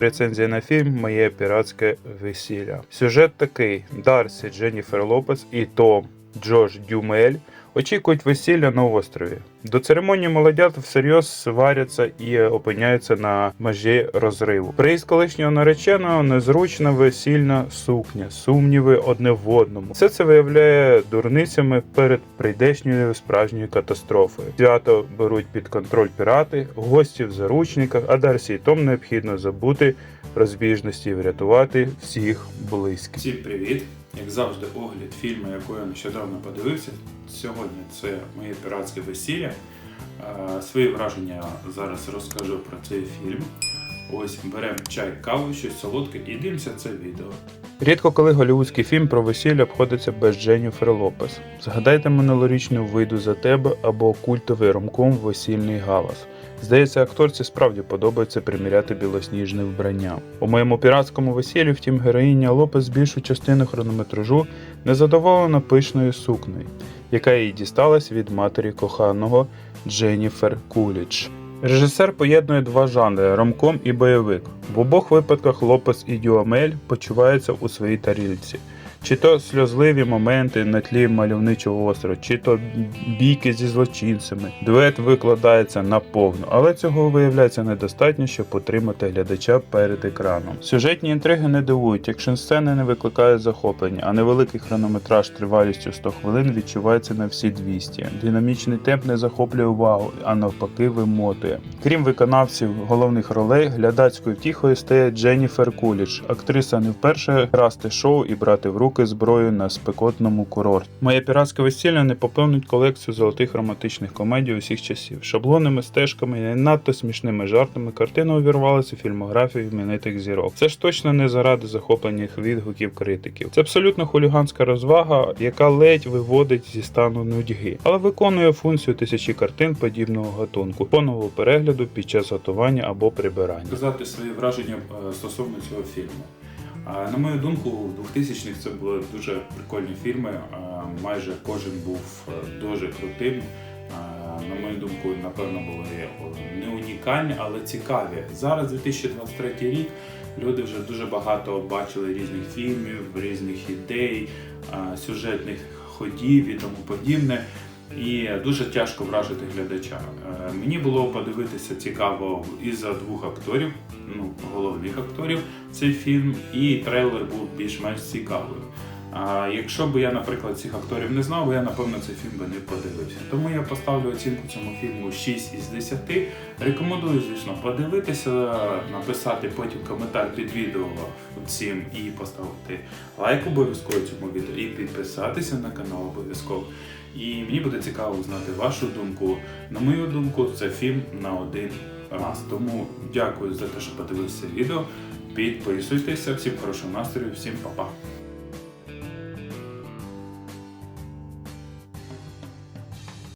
Рецензія на фільм Моє піратське весілля. Сюжет такий: Дарсі, Дженніфер Лопес і Том Джош Дюмель очікують весілля на острові. До церемонії молодят всерйоз сваряться і опиняються на межі розриву. Приїзд колишнього нареченого незручна весільна сукня, сумніви одне в одному. Все це виявляє дурницями перед прийдешньою справжньою катастрофою. Свято беруть під контроль пірати, гості в заручниках, а Дарсі і Том необхідно забути розбіжності і врятувати всіх близьких. Всім привіт! Як завжди, огляд фільму, який я нещодавно подивився. Сьогодні це моє піратське весілля. Свої враження зараз розкажу про цей фільм. Ось беремо чай, каву, щось солодке і дивимося це відео. Рідко коли голівудський фільм про весілля обходиться без Дженніфер Лопес. Згадайте минулорічну вийду за тебе або культовий ромком Весільний галас. Здається, акторці справді подобається приміряти білосніжне вбрання. У моєму піратському весіллі, втім, героїня Лопес більшу частину хронометражу незадоволена пишною сукнею, яка їй дісталась від матері коханого Дженніфер Кулідж. Режисер поєднує два жанри ромком і бойовик. В обох випадках Лопес і Дюамель почуваються у своїй тарілці. Чи то сльозливі моменти на тлі мальовничого острова, чи то бійки зі злочинцями. Дует викладається наповну, але цього виявляється недостатньо, щоб потримати глядача перед екраном. Сюжетні інтриги не дивують, якщо сцени не викликають захоплення, а невеликий хронометраж тривалістю 100 хвилин відчувається на всі 200. Динамічний темп не захоплює увагу, а навпаки вимотує. Крім виконавців головних ролей, глядацькою втіхою стає Дженніфер Кулідж. Актриса не вперше красти шоу і брати в руки зброю на спекотному курорті. Моє піратське весілля не поповнить колекцію золотих романтичних комедій усіх часів. Шаблонними стежками і надто смішними жартами картина увірвалася у фільмографію іменитих зірок. Це ж точно не заради захоплених відгуків критиків. Це абсолютно хуліганська розвага, яка ледь виводить зі стану нудьги, але виконує функцію тисячі картин подібного гатунку, повного перегляду під час готування або прибирання. Сказати свої враження е, стосовно цього фільму. На мою думку, у 2000-х це були дуже прикольні фільми. Майже кожен був е, дуже крутим. На мою думку, напевно, були не унікальні, але цікаві. Зараз 2023 рік. Люди вже дуже багато бачили різних фільмів, різних ідей, сюжетних ходів і тому подібне. І дуже тяжко вражити глядача. Е, Мені було подивитися цікаво із-за двох акторів, ну головних акторів цей фільм, і трейлер був більш-менш цікавий. А якщо б я, наприклад, цих акторів не знав, я напевно цей фільм би не подивився. Тому я поставлю оцінку цьому фільму 6 із 10. Рекомендую, звісно, подивитися, написати потім коментар під відео всім і поставити лайк обов'язково цьому відео, і підписатися на канал обов'язково. І мені буде цікаво узнати вашу думку. На мою думку, це фільм на один раз. Тому дякую за те, що подивилися відео. Підписуйтеся, всім хорошого настрою, всім па-па.